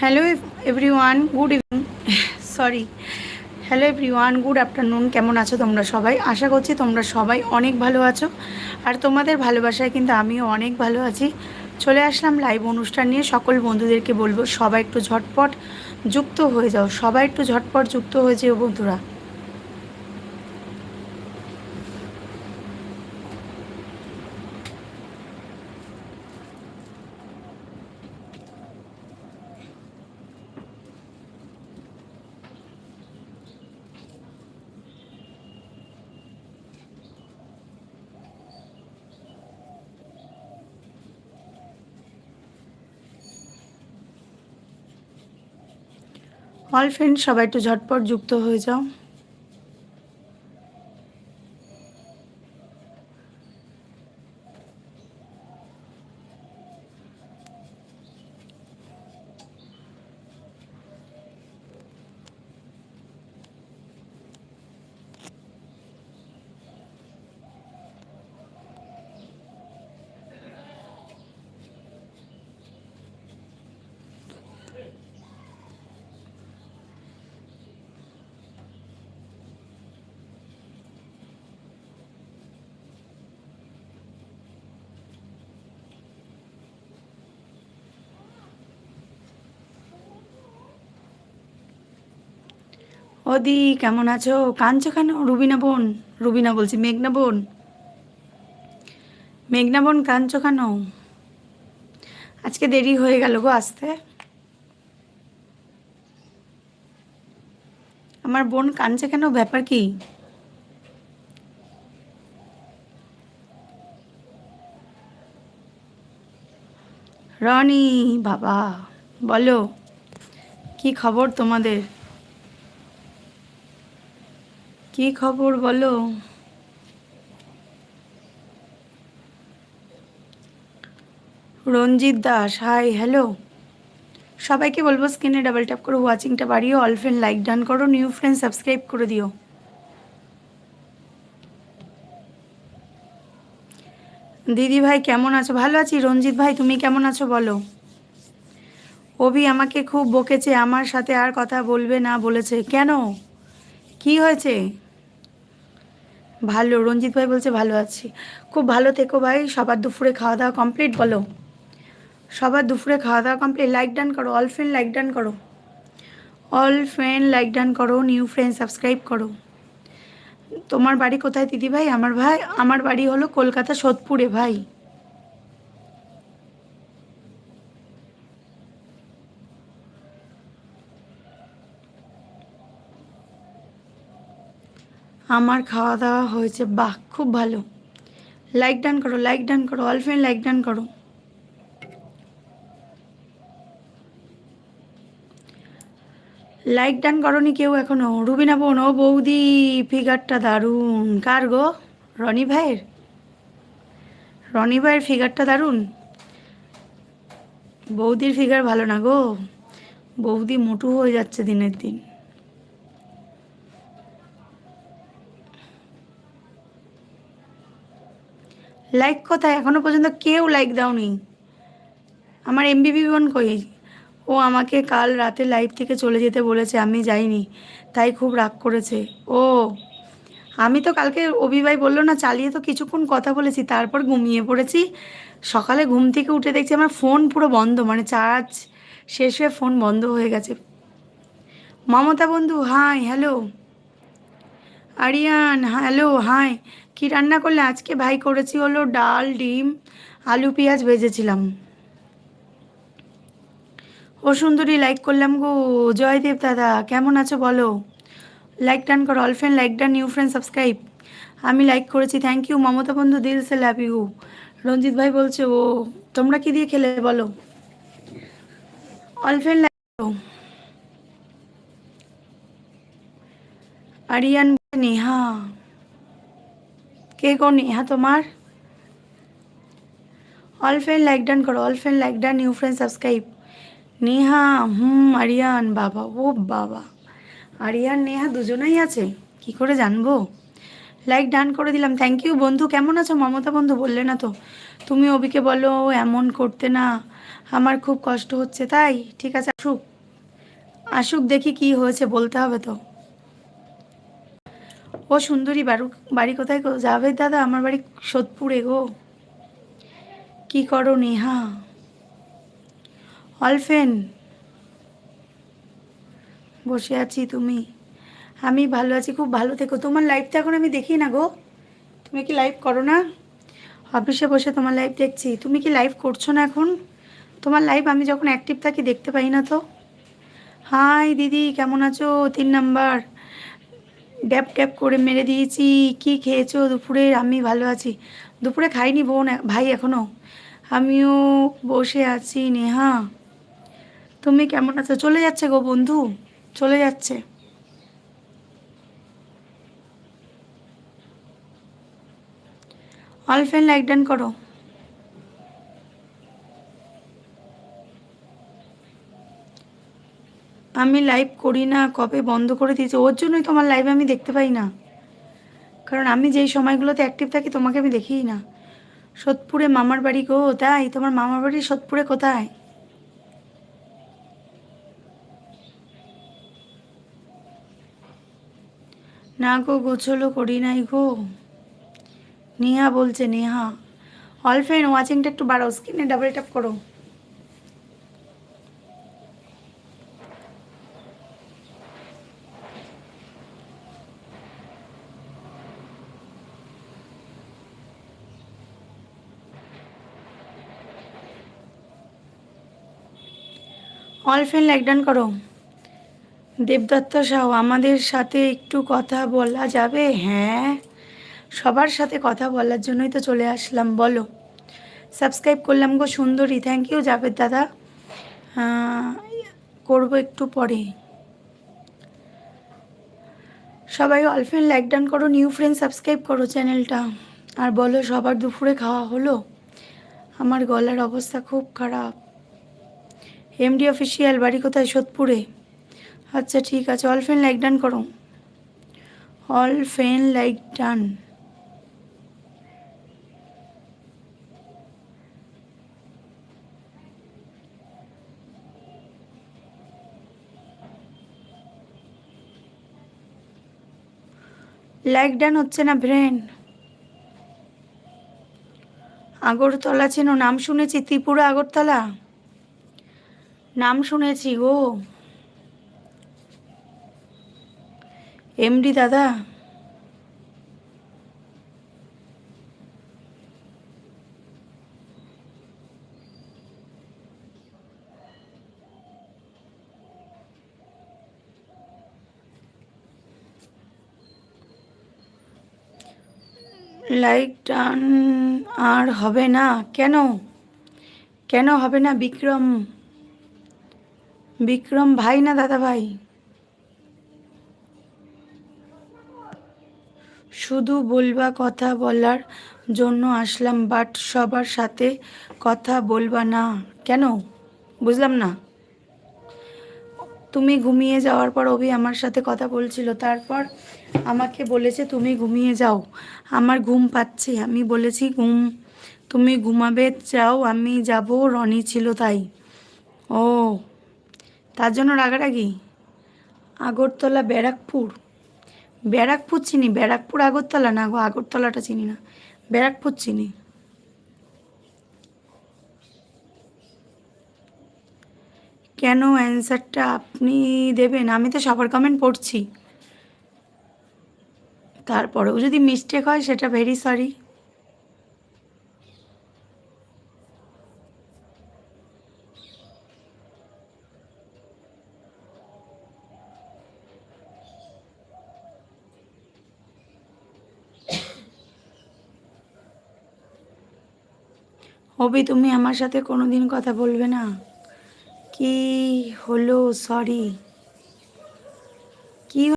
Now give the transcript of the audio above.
Hello everyone good evening sorry hello everyone good afternoon কেমন আছো তোমরা সবাই? আশা করছি তোমরা সবাই অনেক ভালো আছো। আর তোমাদের ভালোবাসায় কিন্তু আমিও অনেক ভালো আছি। চলে আসলাম লাইভ অনুষ্ঠান নিয়ে। সকল বন্ধুদেরকে বলব, সবাই একটু ঝটপট যুক্ত হয়ে যাও। সবাই একটু ঝটপট যুক্ত হয়ে যেও বন্ধুরা। অল ফ্রেন্ড সবাই একটু ঝটপট যুক্ত হয়ে যাও। ওদি কেমন আছো? কাঁদছো কেন? রুবিনা বোন, রুবিনা বলছি, মেঘনা বোন। মেঘনা বোন, কাঁদছো কেন? আজকে দেরি হয়ে গেল গো আসতে। আমার বোন কাঁদছে কেন? ব্যাপার কি? রনি, বাবা, বলো, কি খবর তোমাদের? কি খবর বলো? রঞ্জিত দাস হাই হ্যালো সবাইকে বলব স্ক্রিনে ডাবল ট্যাপ করে ওয়াচিংটা বাড়িয়ে অল ফ্রেন্ড লাইক ডান করো নিউ ফ্রেন্ড সাবস্ক্রাইব করে দিও। দিদি ভাই, কেমন আছো? ভালো আছি। রঞ্জিত ভাই, তুমি কেমন আছো বলো? অভি আমাকে খুব বকেছে, আমার সাথে আর কথা বলবে না বলেছে। কেন? কি হয়েছে? ভালো, রঞ্জিত ভাই বলছে ভালো আছি। খুব ভালো থেকো ভাই, সবার দুপুরে খাওয়া দাওয়া কমপ্লিট বলো। সবার দুপুরে খাওয়া দাওয়া কমপ্লিট লাইক ডান করো অল ফ্রেন্ড লাইক ডান করো। অল ফ্রেন্ড লাইক ডান করো নিউ ফ্রেন্ড সাবস্ক্রাইব করো। তোমার বাড়ি কোথায় দিদি ভাই? আমার ভাই, আমার বাড়ি হলো কলকাতা সোদপুরে ভাই। আমার খাওয়া দাওয়া হয়েছে, বাহ, খুব ভালো। লাইক ডান করো লাইক ডান করো অল ফ্রেন্ড লাইক ডান করো। লাইক ডান করনি কেউ এখনও? রুবিনা বোন, ও বৌদি ফিগারটা দারুণ। কার গো? রনি ভাইয়ের? রনি ভাইয়ের ফিগারটা দারুণ। বৌদির ফিগার ভালো না গো। বৌদি মোটু হয়ে যাচ্ছে দিনের দিন। লাইক কোথায়? এখনও পর্যন্ত কেউ লাইক দাওনি। আমার এমবিবি বোন কই? ও আমাকে কাল রাতে লাইভ থেকে চলে যেতে বলেছে, আমি যাইনি, তাই খুব রাগ করেছে। ও, আমি তো কালকে অভিভাই বলল না, চালিয়ে তো কিছুক্ষণ কথা বলেছি, তারপর ঘুমিয়ে পড়েছি। সকালে ঘুম থেকে উঠে দেখছি আমার ফোন পুরো বন্ধ মানে চার্জ শেষ হয়ে ফোন বন্ধ হয়ে গেছে। মমতা বন্ধু hi hello Aryan hello hi কি রান্না করলে? আজকে ভাই করেছি হলো ডাল, ডিম, আলু, পেঁয়াজ ভেজেছিলাম। ও সুন্দরী লাইক করলাম গো। জয়দেব দাদা, কেমন আছো বলো? লাইক ডান করো। All friend like done new friend subscribe আমি লাইক করেছি থ্যাংক ইউ মমতা বন্ধু, দিল সে লাভ ইউ রঞ্জিত ভাই বলছে, ও, তোমরা কি দিয়ে খেলে বলো? All friend like Aryan Neha. কে গো নেহা তোমার? অল ফ্রেন্ড লাইক ডান করো all friend like done new friend subscribe Neha, হুম, আরিয়ান, বাবা, ও বাবা। আরিয়ান, নেহা দুজনেই আছে? কি করে জানব? লাইক ডান করে দিলাম। থ্যাংক ইউ বন্ধু। কেমন আছো? মমতা বন্ধু বললে না তো। তুমি অবিকে বলো এমন করতে না। আমার খুব কষ্ট হচ্ছে, তাই? ঠিক আছে, আসুক। আসুক, দেখি কি হয়েছে, বলতে হবে তো। ও সুন্দরী বাড়ু বাড়ি কোথায় গো? যাবে দাদা, আমার বাড়ি সোদপুরে গো। কি করো নেহা? অলফেন, বসে আছি তুমি। আমি ভালো আছি, খুব ভালো থেকো। তোমার লাইফটা এখন আমি দেখি না গো। তুমি কি লাইভ করো না? অফিসে বসে তোমার লাইভ দেখছি। তুমি কি লাইভ করছ না এখন? তোমার লাইভ আমি যখন অ্যাক্টিভ থাকি দেখতে পাই না তো। হাই দিদি, কেমন আছো? তিন নাম্বার ড্যাপ ড্যাপ করে মেরে দিয়েছি। কি খেয়েছো? দুপুরে আমি ভালো আছি। দুপুরে খাইনি বোন, ভাই এখনও আমিও বসে আছি, নেহা। তুমি কেমন আছো? চলে যাচ্ছে গো বন্ধু, চলে যাচ্ছে। অল ফ্যান লাইক ডান করো। আমি লাইভ করি না, কবে বন্ধ করে দিয়েছি, ওর জন্যই তোমার লাইভ আমি দেখতে পাই না। কারণ আমি যেই সময়গুলোতে অ্যাক্টিভ থাকি, তোমাকে আমি দেখিই না। সোদপুরে মামার বাড়ি গো, তাই? তোমার মামার বাড়ি সোদপুরে কোথায়? না গো, গোছলও করি নাই গো। নেহা বলছে, নেহা। অল ফ্রেন্ড ওয়াচিংটা একটু বাড়াও স্ক্রিনে ডাবল ট্যাপ করো। অল ফ্রেন্ড লাইক ডান করো। দেবদত্ত সাহু, আমাদের সাথে একটু কথা বলা যাবে? হ্যাঁ। সবার সাথে কথা বলার জন্যই তো চলে আসলাম, বলো। সাবস্ক্রাইব করলাম গো সুন্দরী থ্যাংক ইউ জাভেদ দাদা। করব একটু পরে। সবাই অলফেন লাইক ডান করো, নিউ ফ্রেন্ড সাবস্ক্রাইব করো চ্যানেলটা। আর বলো সবার দুপুরে খাওয়া হলো? আমার গলার অবস্থা খুব খারাপ। এমডি অফিসিয়াল বাড়ি কোথায়? সোদপুরে। আচ্ছা ঠিক আছে অল ফেন লাইক ডান করো। অল ফেন লাইক ডান লাইক ডান হচ্ছে না ব্রেন আগরতলা চেনো, নাম শুনেছি, ত্রিপুরা আগরতলা? নাম শুনেছি গো। এমডি দাদা। লাইক টান আর হবে না। কেন? কেন হবে না বিক্রম? বিক্রম ভাই না দাদা ভাই? শুধু বলবা কথা বলার জন্য আসলাম বাট সবার সাথে কথা বলবা না। কেন? বুঝলাম না। তুমি ঘুমিয়ে যাওয়ার পর অভি আমার সাথে কথা বলছিল, তারপর আমাকে বলেছে তুমি ঘুমিয়ে যাও। আমার ঘুম পাচ্ছে, আমি বলেছি ঘুম। তুমি ঘুমাবে, যাও, আমি যাব, রনি ছিল তাই। ও। তার জন্য রাগারাগি? আগরতলা ব্যারাকপুর। ব্যারাকপুর চিনি, ব্যারাকপুর আগরতলা? না গো, আগরতলাটা চিনি না। ব্যারাকপুর চিনি। কেন অ্যান্সারটা আপনি দেবেন? আমি তো সবার কমেন্ট পড়ছি। তারপরেও যদি মিস্টেক হয়, সেটা ভেরি সরি অবি তুমি আমার সাথে কোনো দিন কথা বলবে না? কি হলো? সরি